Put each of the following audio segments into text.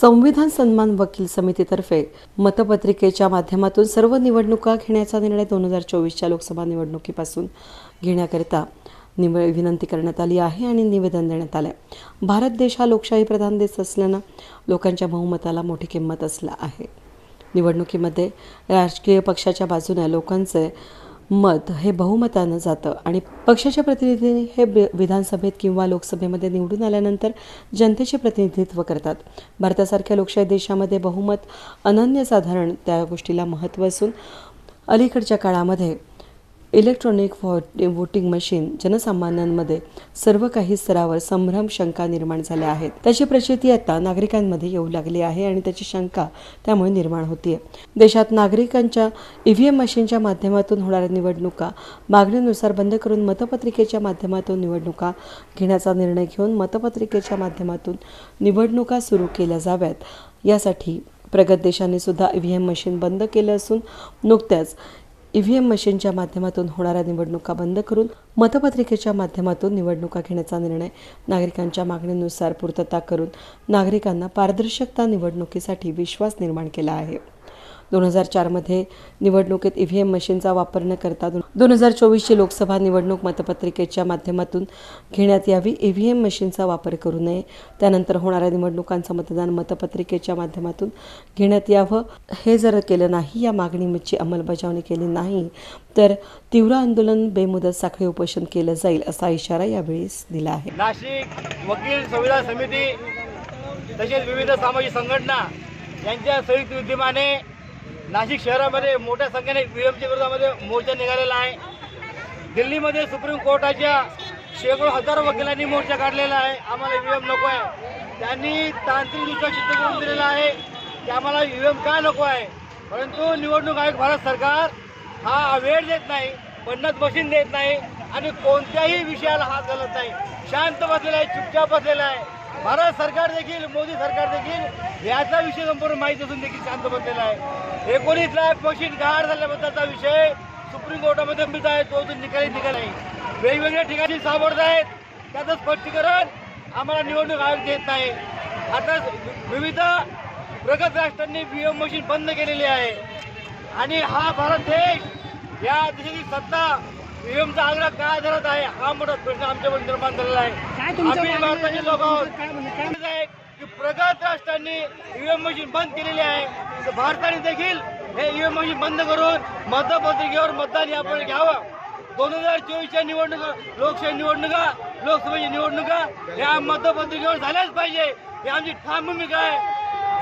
संविधान सन्मान वकील समितीतर्फे मतपत्रिकेच्या माध्यमातून सर्व निवडणुका घेण्याचा निर्णय दोन हजार चोवीसच्या लोकसभा निवडणुकीपासून घेण्याकरिता निव विनंती करण्यात आली आहे आणि निवेदन देण्यात आलं आहे भारत देश हा लोकशाही प्रधान देश असल्यानं लोकांच्या बहुमताला मोठी किंमत असला आहे. निवडणुकीमध्ये राजकीय पक्षाच्या बाजूने लोकांचे मत हे बहुमतानं जातं. आणि पक्षाच्या प्रतिनिधी हे विधानसभेत किंवा लोकसभेमध्ये निवडून आल्यानंतर जनतेचे प्रतिनिधित्व करतात. भारतासारख्या लोकशाही देशामध्ये बहुमत अनन्यसाधारण त्या गोष्टीला महत्त्व असून अलीकडच्या काळामध्ये इलेक्ट्रॉनिक व्हॉट वोटिंग मशीन जनसामान्यांमध्ये सर्व काही स्तरावर संभ्रम शंका निर्माण झाल्या आहेत. त्याची प्रचिती आता नागरिकांमध्ये येऊ लागली आहे आणि त्याची शंका त्यामुळे निर्माण होतीये. देशात नागरिकांच्या ईव्हीएम मशीनच्या माध्यमातून होणाऱ्या निवडणुका मागणीनुसार बंद करून मतपत्रिकेच्या माध्यमातून निवडणुका घेण्याचा निर्णय घेऊन मतपत्रिकेच्या माध्यमातून निवडणुका सुरू केल्या जाव्यात. यासाठी प्रगत देशांनी सुद्धा ईव्हीएम मशीन बंद केलं असून नुकत्याच ईव्हीएम मशीनच्या माध्यमातून होणाऱ्या निवडणुका बंद करून मतपत्रिकेच्या माध्यमातून निवडणुका घेण्याचा निर्णय नागरिकांच्या मागणीनुसार पूर्तता करून नागरिकांना पारदर्शकता निवडणुकीसाठी विश्वास निर्माण केला आहे. दोन हजार चारमध्ये निवडणुकीत ईव्हीएम मशीनचा वापर न करता दोन हजार चोवीसची लोकसभा निवडणूक मतपत्रिकेच्या माध्यमातून घेण्यात यावी. ईव्हीएम मशीनचा वापर करू नये. त्यानंतर होणाऱ्या निवडणुकांचं मतदान मतपत्रिकेच्या माध्यमातून घेण्यात यावं. हे जर केलं नाही या मागणीची अंमलबजावणी केली नाही तर तीव्र आंदोलन बेमुदत साखळी उपोषण केलं जाईल असा इशारा यावेळी दिला आहे. नाशिक वकील संविधान समिती तसेच विविध सामाजिक संघटना यांच्या संयुक्त विद्यमाने नाशिक शहरामध्ये मोठ्या संख्येने पीएमच्या विरोधामध्ये मोर्चा निघालेला आहे. दिल्लीमध्ये सुप्रीम कोर्टाच्या शेकडो हजारो वकिलांनी मोर्चा काढलेला आहे. आम्हाला व्हीएम नको आहे. त्यांनी तांत्रिकदृष्ट्या सिद्ध करून दिलेलं आहे की आम्हाला व्हीएम का नको आहे? परंतु निवडणूक आयोग भारत सरकार हा वेळ देत नाही पन्नास मशीन देत नाही आणि कोणत्याही विषयाला हात घालत नाही. शांत बसलेला आहे चुपचाप बसलेला आहे. भारत सरकार देखील मोदी सरकार देखील याचा विषय संपूर्ण माहीत असून देखील शांत बनलेला आहे. एकोणीस लाख मशीन गाड झाल्याबद्दलचा विषय सुप्रीम कोर्टामध्ये मिळत आहे तो अजून निकाली निघाला वेगवेगळ्या ठिकाणी सापडत आहेत त्याचं स्पष्टीकरण आम्हाला निवडणूक आयोग देत नाही. आता विविध प्रगत राष्ट्रांनी एम मशीन बंद केलेली आहे. आणि हा भारत देश या देशाची सत्ता व्हीएमचा आग्रह काय धरत आहे हा मोठा प्रश्न आमच्यावर निर्माण झालेला आहे. आम्ही भारताचे लोक आहोत. की प्रगत राष्ट्रांनी ईव्हीएम मशीन बंद केलेली आहे. तर भारताने देखील हे ईव्हीएम मशीन बंद करून मतपत्रिकेवर मतदान यापुढे घ्यावं. दोन हजार चोवीसच्या निवडणुका लोकशाही निवडणुका लोकसभेची निवडणुका या मतपत्रिकेवर झाल्याच पाहिजे. ही आमची ठाम भूमिका आहे.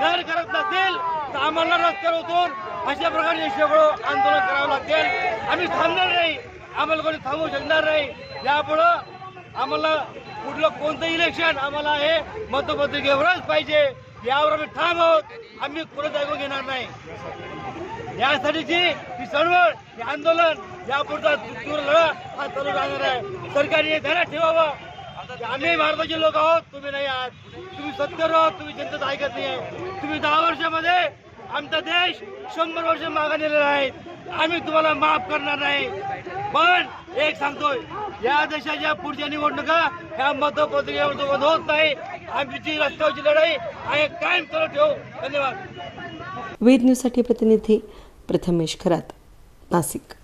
जर करत नसेल तर आम्हाला रस्त्यावर उतरून अशा प्रकारचे शेकडो आंदोलन करावं लागेल. आम्ही थांबणार नाही. आम्हाला कोणी थांबवू शकणार नाही. यापुढं आम्हाला कुठलं कोणतं इलेक्शन आम्हाला हे मतपत्रिकेवरच पाहिजे. यावर आम्ही ठाम आहोत. आम्ही कुठं ऐकून घेणार नाही. यासाठीची ही चळवळ हे आंदोलन यापुढचा तीव्र लढा हा चालू राहणार आहे. सरकारने ध्यानात ठेवावं. आम्ही भारताचे लोक आहोत. तुम्ही नाही आहात. तुम्ही सत्तर आहोत. तुम्ही जनतेत ऐकत नाही. तुम्ही दहा वर्षामध्ये आमचा देश शंभर वर्ष मागा नेलेला आहे. आम्ही तुम्हाला माफ करणार नाही. पण एक सांगतोय या देशाच्या पुढच्या निवडणुका ह्या मतपत्रिकेवर तो होत नाही. आमची रस्त्यावरची लढाई आणि कायम चालू ठेवू. धन्यवाद. वेद न्यूजसाठी प्रतिनिधी प्रथमेश खरात नाशिक